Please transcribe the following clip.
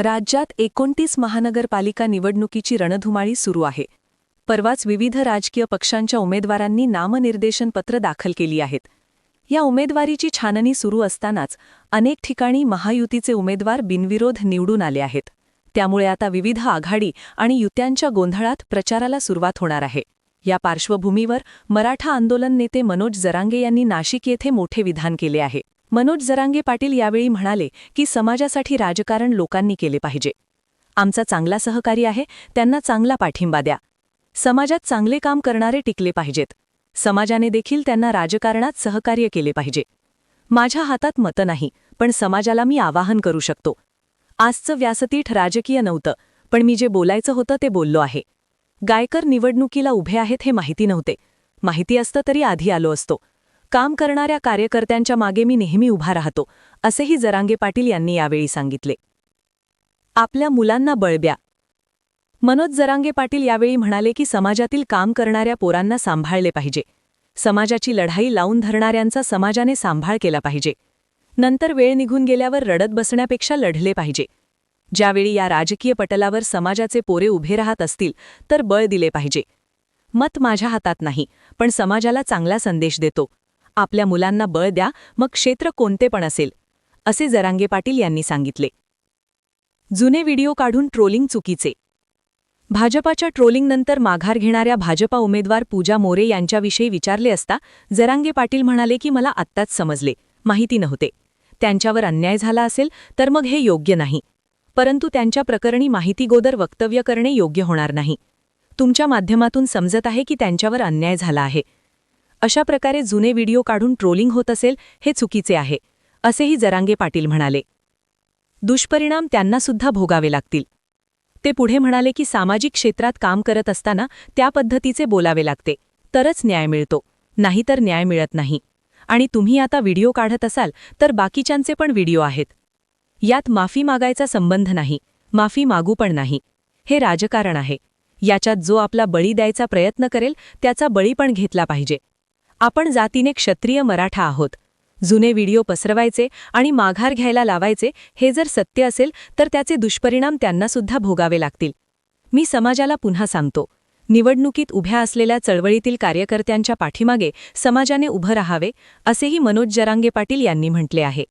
राज्यात एकोणतीस महानगरपालिका निवडणुकीची रणधुमाळी सुरू आहे. परवाच विविध राजकीय पक्षांच्या उमेदवारांनी नामनिर्देशन पत्र दाखल केली आहेत. या उमेदवारीची छाननी सुरू असतानाच अनेक ठिकाणी महायुतीचे उमेदवार बिनविरोध निवडून आले आहेत. त्यामुळे आता विविध आघाडी आणि युत्यांच्या गोंधळात प्रचाराला सुरुवात होणार आहे. या पार्श्वभूमीवर मराठा आंदोलन नेते मनोज जरांगे यांनी नाशिक येथे मोठे विधान केले आहे. मनोज जरांगे पाटील यावेळी म्हणाले की समाजासाठी राजकारण लोकांनी केले पाहिजे. आमचा चांगला सहकारी आहे त्यांना चांगला पाठिंबा द्या. समाजात चांगले काम करणारे टिकले पाहिजेत. समाजाने देखील त्यांना राजकारणात सहकार्य केले पाहिजे. माझ्या हातात मतं नाही पण समाजाला मी आवाहन करू शकतो. आजचं व्यासपीठ राजकीय नव्हतं पण मी जे बोलायचं होतं ते बोललो आहे. गायकर निवडणुकीला उभे आहेत हे माहिती नव्हते. माहिती असतं तरी आधी आलो असतो. काम करणाऱ्या कार्यकर्त्यांच्या मागे मी नेहमी उभा राहतो असेही जरांगे पाटील यांनी यावेळी सांगितले. आपल्या मुलांना बळब्या मनोज जरांगे पाटील यावेळी म्हणाले की समाजातील काम करणाऱ्या पोरांना सांभाळले पाहिजे. समाजाची लढाई लावून धरणाऱ्यांचा समाजाने सांभाळ केला पाहिजे. नंतर वेळ निघून गेल्यावर रडत बसण्यापेक्षा लढले पाहिजे. ज्यावेळी या राजकीय पटलावर समाजाचे पोरे उभे राहत असतील तर बळ दिले पाहिजे. मत माझ्या हातात नाही पण समाजाला चांगला संदेश देतो. आपल्या मुलांना बळ द्या मग क्षेत्र कोणते पण असेल असे जरांगे पाटील यांनी सांगितले. जुने व्हिडिओ काढून ट्रोलिंग चुकीचे. भाजपाच्या ट्रोलिंगनंतर माघार घेणाऱ्या भाजपा उमेदवार पूजा मोरे यांच्याविषयी विचारले असता जरांगे पाटील म्हणाले की मला आत्ताच समजले. माहिती नव्हते. त्यांच्यावर अन्याय झाला असेल तर मग हे योग्य नाही. परंतु त्यांच्या प्रकरणी माहितीगोदर वक्तव्य करणे योग्य होणार नाही. तुमच्या माध्यमातून समजत आहे की त्यांच्यावर अन्याय झाला आहे. अशा प्रकारे जुने व्हिडिओ काढून ट्रोलिंग होत असेल हे चुकीचे आहे असेही जरांगे पाटील म्हणाले. दुष्परिणाम त्यांनासुद्धा भोगावे लागतील. ते पुढे म्हणाले की सामाजिक क्षेत्रात काम करत असताना त्या पद्धतीचे बोलावे लागते तरच न्याय मिळतो नाहीतर न्याय मिळत नाही. आणि तुम्ही आता व्हिडिओ काढत असाल तर बाकीच्यांचे पण व्हिडिओ आहेत. यात माफी मागायचा संबंध नाही माफी मागू पण नाही. हे राजकारण आहे. याच्यात जो आपला बळी द्यायचा प्रयत्न करेल त्याचा बळी पण घेतला पाहिजे. आपण जातीने क्षत्रिय मराठा आहोत. जुने व्हिडिओ पसरवायचे आणि माघार घ्यायला लावायचे हे जर सत्य असेल तर त्याचे दुष्परिणाम त्यांनासुद्धा भोगावे लागतील. मी समाजाला पुन्हा सांगतो. निवडणुकीत उभ्या असलेल्या चळवळीतील कार्यकर्त्यांच्या पाठीमागे समाजाने उभं राहावे असेही मनोज जरांगे पाटील यांनी म्हटले आहे.